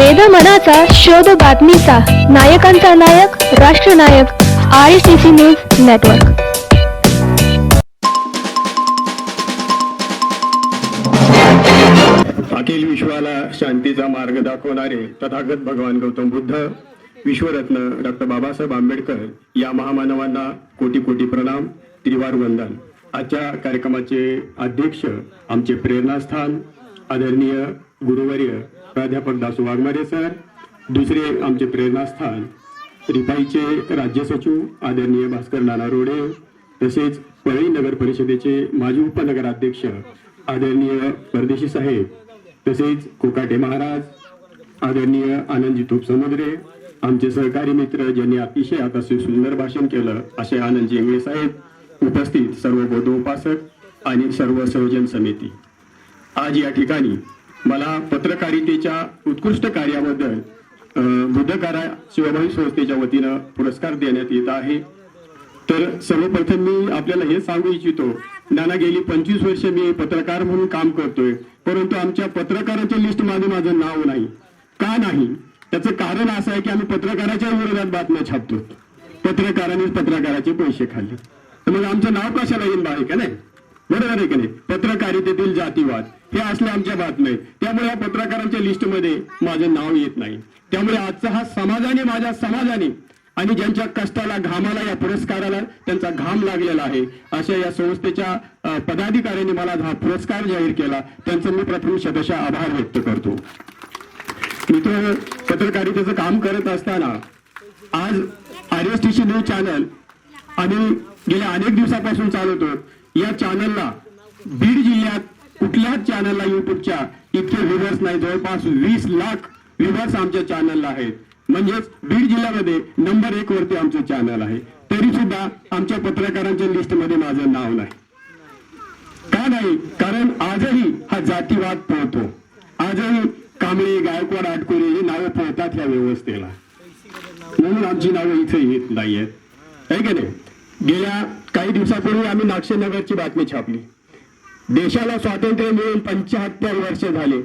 वेद मनाचा शोध बातमीचा. नायकांचा नायक राष्ट्रनायक I C C news network अखिल विश्वाला शांतीचा मार्ग दाखवणारे तथागत भगवान गौतम बुद्ध विश्वरत्न डॉक्टर बाबासाहेब आंबेडकर या महामानवांना कोटी कोटी प्रणाम त्रिवार वंदन. आजच्या कार्यक्रमाचे अध्यक्ष आमचे प्रेरणास्थान आदरणीय गुरुवर्य प्राध्यापक दासू वाघमारे सर दुसरे आमचे प्रेरणास्थान रिपाईचे राज्य सचिव आदरणीय भास्कर नाना रोडे तसेच परळी नगर परिषदेचे माजी उपनगराध्यक्ष आदरणीय परदेशी साहेब तसेच कोकाटे महाराज आदरणीय आनंदजी तूप समुद्रे आमचे सहकारी मित्र ज्यांनी अतिशय अतिशय सुंदर भाषण केलं असे आनंदजी इंगळे साहेब उपस्थित सर्व बौद्ध उपासक आणि सर्व संयोजन समिती. आज या ठिकाणी मला पत्रकारितेच्या उत्कृष्ट कार्याबद्दल बुद्धकारा शिवभाई संस्थेच्या वतीनं पुरस्कार देण्यात येत आहे. तर सर्वप्रथम मी आपल्याला हे सांगू इच्छितो नाना गेली पंचवीस वर्ष मी पत्रकार म्हणून काम करतोय परंतु आमच्या पत्रकाराच्या लिस्टमध्ये माझं नाव नाही. का नाही? त्याचं कारण असं आहे की आम्ही पत्रकाराच्या विरोधात बातम्या छापतो. पत्रकारानेच पत्रकाराचे पैसे खाल्ले. तर मग आमचं नाव कशाला येईल आहे का नाही? बरोबर आहे की नाही? पत्रकारितेतील जातीवाद हे असल्या आमच्या बातम्या त्यामुळे या पत्रकारांच्या लिस्टमध्ये माझं नाव येत नाही. त्यामुळे आजचा हा समाजाने माझ्या समाजाने आणि ज्यांच्या कष्टाला घामाला या पुरस्काराला त्यांचा घाम लागलेला आहे अशा या संस्थेच्या पदाधिकाऱ्यांनी मला हा पुरस्कार जाहीर केला. त्यांचं मी प्रथम शतशा आभार व्यक्त करतो. मित्र पत्रकारितेचं काम करत असताना आज R S T C news channel आम्ही गेल्या अनेक दिवसापासून चालवतो या चॅनलला बीड जिल्ह्यात कुठल्याच चॅनलला युट्यूबच्या इतके व्ह्युअर्स नाही. जवळपास वीस लाख व्ह्युअर्स आमच्या चॅनलला आहेत. म्हणजेच बीड जिल्ह्यामध्ये नंबर एक वरती आमचं चॅनल आहे. तरी सुद्धा आमच्या पत्रकारांच्या लिस्टमध्ये माझं नाव नाही. का नाही? कारण आजही हा जातीवाद पळतो आजही कांबळे गायकवाड आटकोरे ही नावं पळतात या व्यवस्थेला. म्हणून आमची नावं इथे येत नाहीयेत. आहे का नाही? गेल्या काही दिवसापूर्वी आम्ही नागशेनगरची बातमी छापली. देशाला स्वातंत्र्य मिळून पंच्याहत्तर वर्ष झाले.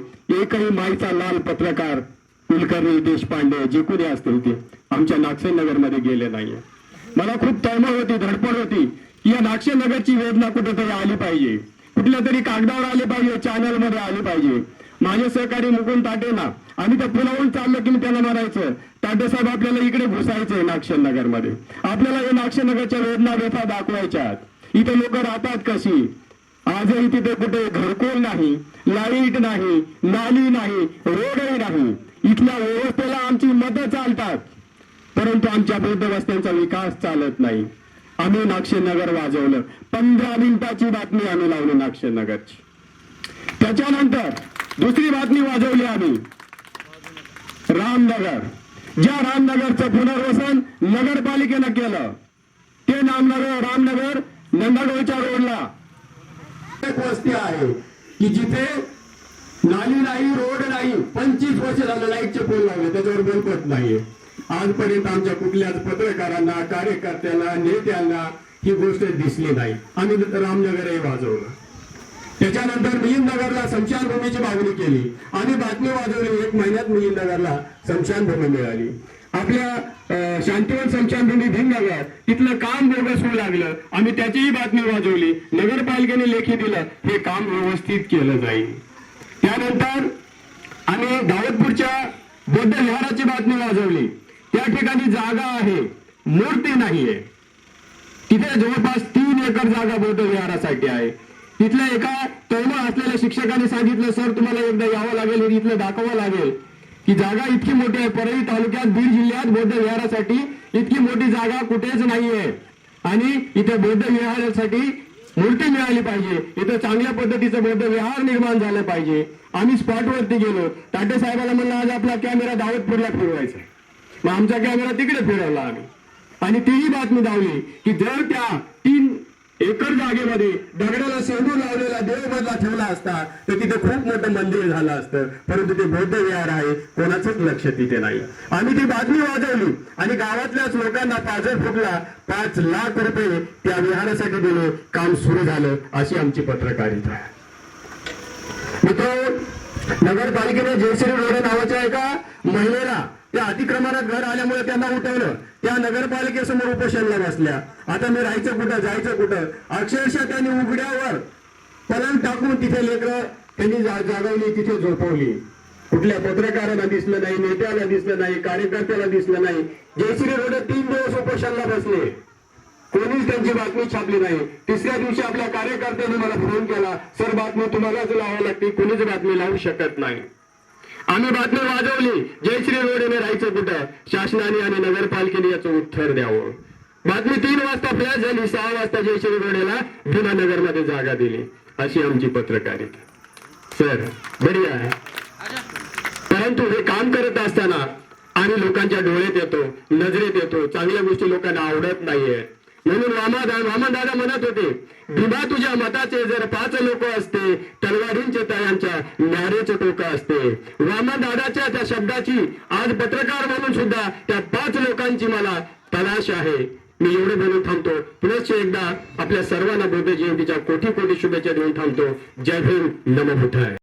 एकही माईचा लाल पत्रकार कुलकर्णी देशपांडे जे कुणी असतील ते आमच्या नागसेनगरमध्ये गेले नाहीये. मला खूप तळमळ होती धडपड होती. की या नागसेनगरची वेदना कुठेतरी आली पाहिजे. कुठल्या तरी कागदावर आली पाहिजे चॅनलमध्ये आली पाहिजे. माझे सहकारी मुकुंद ताटेना आम्ही त्या पुलावून चाललो की मी त्याला म्हणायचं ताटे साहेब आपल्याला इकडे घुसायचंय नागशेनगर नगरमध्ये आपल्याला या नागशेनगरच्या वेदना व्यथा दाखवायच्या इथे लोक राहतात कशी? आजही तिथे कुठे घरकोल नाही लाइट नाही नाली नाही रोडही नाही. इथल्या व्यवस्थेला आमची मतं चालतात. परंतु आमच्या बौद्ध वस्त्यांचा विकास चालत नाही. आम्ही नागशेनगर वाजवलं. पंधरा मिनिटाची बातमी आम्ही लावली नाक्षनगरची त्याच्यानंतर दुसरी बातमी वाजवली आम्ही. रामनगर. ज्या रामनगरचं पुनर्वसन नगरपालिकेनं केलं ते नामनगर रामनगर नंदाडोळच्या रोडला. एक वस्ती आहे की जिथे नाली नाही रोड नाही पंचवीस वर्ष झालं लाईटचे पोल लागले त्याच्यावर बलपत नाहीये. आजपर्यंत आमच्या कुठल्याच पत्रकारांना कार्यकर्त्यांना नेत्यांना ही गोष्ट दिसली नाही. आम्ही रामनगरही वाजवलं. त्याच्यानंतर मिलिंदनगरला स्मशानभूमीची मागणी केली. आणि बातमी वाजवली एक महिन्यात मिलिंदनगरला स्मशानभूमी मिळाली. आपल्या शांतीवन स्मशानभूमी भीमनगर तिथलं काम बोगस होऊ लागलं. आम्ही त्याचीही बातमी वाजवली. नगरपालिकेने लेखी दिलं हे काम व्यवस्थित केलं जाईल. त्यानंतर आम्ही दावतपूरच्या बौद्ध विहाराची बातमी वाजवली. त्या ठिकाणी जागा आहे. मूर्ती नाहीये. तिथे जवळपास तीन एकर जागा बौद्ध विहारासाठी आहे. तिथल्या एका तळमळ असलेल्या शिक्षकाने सांगितलं सर तुम्हाला एकदा यावं लागेल इथलं दाखवावं लागेल. की जागा इतकी मोठी आहे परळी तालुक्यात बीड जिल्ह्यात बौद्ध विहारासाठी इतकी मोठी जागा कुठेच नाहीये. आणि इथे बौद्ध विहारासाठी मूर्ती मिळाली पाहिजे. इथं चांगल्या पद्धतीचं बौद्ध विहार निर्माण झालं पाहिजे. आम्ही स्पॉटवरती गेलो. ताटे साहेबाला म्हणलं आज आपला कॅमेरा दावतपूरला फिरवायचा मग आमचा कॅमेरा तिकडे फिरवला आम्ही. आणि तीही बातमी धावली की जर त्या तीन एकर जागेमध्ये दगड ठेवला असता तर तिथे खूप मोठं मंदिर झालं असतं. परंतु ते बौद्ध विहार आहे कोणाचंच लक्ष तिथे नाही. आम्ही ती बातमी वाजवली आणि गावातल्याच लोकांना पाजर फुटला. पाच लाख रुपये त्या विहारासाठी दिले. काम सुरू झालं अशी आमची पत्रकारिता मित्र नगरपालिकेने जयश्री रोडे नावाच्या एका महिलेला त्या अतिक्रमणात घर आल्यामुळे त्यांना उठवलं. त्या नगरपालिकेसमोर उपोषणला बसल्या. आता मी राहायचं कुठं जायचं कुठं? अक्षरशः त्यांनी उघड्यावर पलंग टाकून तिथे लेकरं त्यांनी जागवली तिथे झोपवली. कुठल्या पत्रकारांना दिसलं नाही नेत्याला दिसलं नाही कार्यकर्त्याला दिसलं नाही. जयश्री रोड तीन दिवस उपोषणला बसले. कोणीच त्यांची बातमी छापली नाही. तिसऱ्या दिवशी आपल्या कार्यकर्त्यांनी मला फोन केला. सर बातमी तुम्हालाच लावावी लागते. कोणीच बातमी लावू शकत नाही. आम्ही बातमी वाजवली. जयश्री रोडेने राहायचं कुठं? शासनाने आणि नगरपालिकेने याचं उत्तर द्यावं. बातमी तीन वाजता फ्लॅश झाली. सहा वाजता जयश्री रोडेला भीमानगरमध्ये जागा दिली. अशी आमची पत्रकारिता. सर बरी आहे. परंतु हे काम करत असताना आम्ही लोकांच्या डोळ्यात येतो नजरेत येतो चांगल्या गोष्टी लोकांना आवडत नाहीये. म्हणून वामा वामन दादा म्हणत होते भीमा तुझ्या मताचे जर पाच लोक असते तलवारींचे तयांच्या न्यारेचे टोक असते. वामन दादाच्या त्या शब्दाची आज पत्रकार म्हणून सुद्धा त्या पाच लोकांची मला तलाश आहे. मी एवढे बोलून थांबतो. पुनश्च एकदा आपल्या सर्वांना बुद्ध जयंतीच्या कोटी कोटी शुभेच्छा देऊन थांबतो. जय भीम नमो बुद्धाय